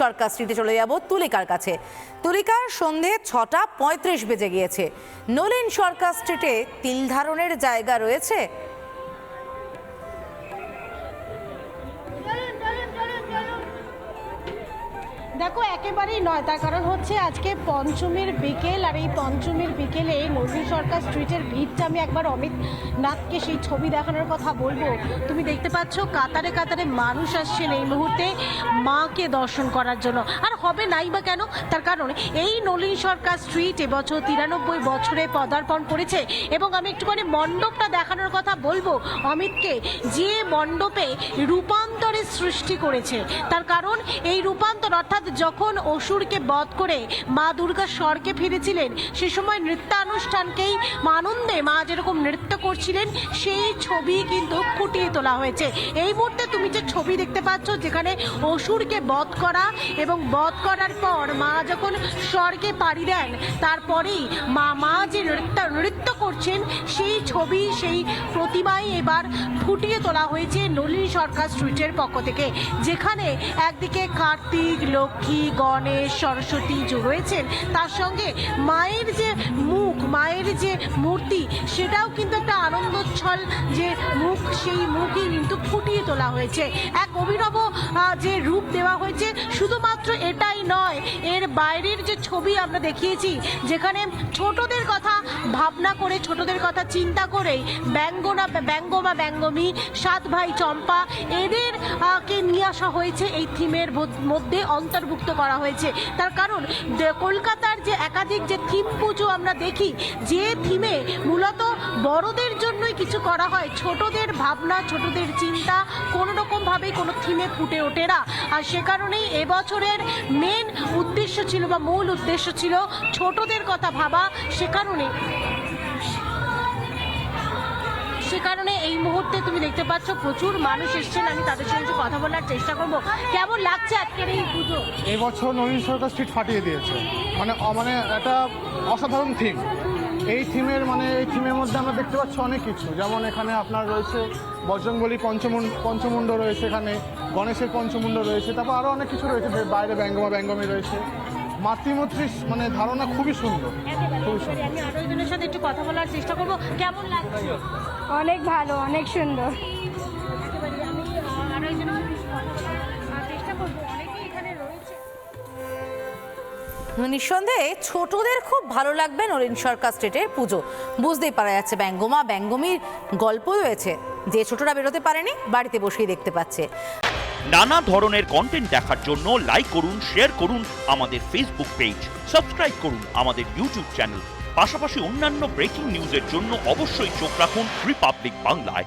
সরকার স্মৃতি চলে যাব তুলিকার কাছে। তুলিকার সন্ধে ছটা পঁয়ত্রিশ বেজে গিয়েছে। নলিন সরকার স্ট্রিটে তিল ধারণের জায়গা রয়েছে। দেখো, একেবারেই নয়। তার কারণ হচ্ছে আজকে পঞ্চমীর বিকেল আর এই পঞ্চমীর বিকেলে এই নজরুল সরকার স্ট্রিটের ভিড়টা আমি একবার অমিত নাথকে সেই ছবি দেখানোর কথা বলব। তুমি দেখতে পাচ্ছ, কাতারে কাতারে মানুষ আসছেন এই মুহূর্তে মাকে দর্শন করার জন্য। আর হবে নাই বা কেন? তার কারণ এই নলিন সরকার স্ট্রিট এবছর তিরানব্বই বছরে পদার্পণ করেছে এবং আমি একটুখানি মণ্ডপটা দেখানোর কথা বলব অমিতকে। যে মণ্ডপে রূপান্তরের সৃষ্টি করেছে, তার কারণ এই রূপান্তর অর্থাৎ যখন অসুরকে বধ করে মা দুর্গা স্বর্গে ফিরেছিলেন, সে সময় নৃত্যানুষ্ঠানকেই মা আনন্দে, মা যেরকম নৃত্য করছিলেন, সেই ছবি কিন্তু ফুটিয়ে তোলা হয়েছে। এই মুহূর্তে তুমি যে ছবি দেখতে পাচ্ছ, যেখানে অসুরকে বধ করা এবং বধ করার পর মা যখন স্বর্গে পাড়ি দেন, তারপরেই মা মা যে নৃত্য নৃত্য করছেন, সেই ছবি, সেই প্রতিমাই এবার ফুটিয়ে তোলা হয়েছে নলিনী সরকার স্ট্রিটের পক্ষ থেকে, যেখানে একদিকে কার্তিক লক্ষ্মী গণেশ, সরস্বতী রয়েছেন। তার সঙ্গে মায়ের যে মুখ, মায়ের যে মূর্তি, সেটাও কিন্তু একটা আনন্দচ্ছল যে মুখ, সেই মুখই কিন্তু ফুটিয়ে তোলা হয়েছে। এক অভিনব যে রূপ দেওয়া হয়েছে, শুধুমাত্র এটাই বাইরের যে ছবি আমরা দেখিয়েছি, যেখানে ছোটদের কথা ভাবনা করে, ছোটদের কথা চিন্তা করেই ব্যঙ্গনা ব্যঙ্গ বা ব্যঙ্গমী, সাত ভাই চম্পা এদের কে নিয়ে আসা হয়েছে এই থিমের মধ্যে অন্তর্ভুক্ত করা হয়েছে। তার কারণ কলকাতার যে একাধিক যে থিম পুজো আমরা দেখি, যে থিমে মূলত বড়দের জন্যই কিছু করা হয়। ছোটদের ভাবনা, ছোটদের চিন্তা কোনো রকমভাবেই কোনো থিমে ফুটে ওঠে না। আর সে কারণেই এবছরের মেন উদ্দেশ্য ছিল বা মূল উদ্দেশ্য ছিল ছোটদের কথা ভাবা। সে কারণে সে কারণে এই মুহূর্তে তুমি দেখতে পাচ্ছ প্রচুর মানুষ এসছেন। আমি তাদের সঙ্গে কথা বলার চেষ্টা করব। কেমন লাগছে আজকের এই পুজো? এবছর নবীন সরকার স্ট্রিট ফাটিয়ে দিয়েছে। মানে মানে একটা অসাধারণ থিম এই থিমের মানে এই থিমের মধ্যে আমরা দেখতে পাচ্ছি অনেক কিছু। যেমন এখানে আপনার রয়েছে বজরংবলী পঞ্চমুণ্ড পঞ্চমুণ্ড রয়েছে এখানে গণেশের পঞ্চমুণ্ড রয়েছে তারপর আরও অনেক কিছু রয়েছে যে বাইরে ব্যঙ্গমা ব্যঙ্গমী রয়েছে। মাতৃমত্রী মানে ধারণা খুবই সুন্দর খুবই সুন্দর। আমি আরও সাথে একটু কথা বলার চেষ্টা করব। কেমন লাগছে? অনেক ভালো অনেক সুন্দর। নিঃসন্দেহে ছোটদের খুব ভালো লাগবে নলিন সরকার স্ট্রিটের পুজো। বুঝতেই পারা যাচ্ছে ব্যঙ্গমা, ব্যঙ্গমীর গল্প রয়েছে। যে ছোটরা বেরোতে পারেনি, বাড়িতে বসেই দেখতে পাচ্ছে। নানা ধরনের কন্টেন্ট দেখার জন্য লাইক করুন শেয়ার করুন আমাদের ফেসবুক পেজ সাবস্ক্রাইব করুন আমাদের ইউটিউব চ্যানেল পাশাপাশি অন্যান্য ব্রেকিং নিউজের জন্য অবশ্যই চোখ রাখুন রিপাবলিক বাংলায়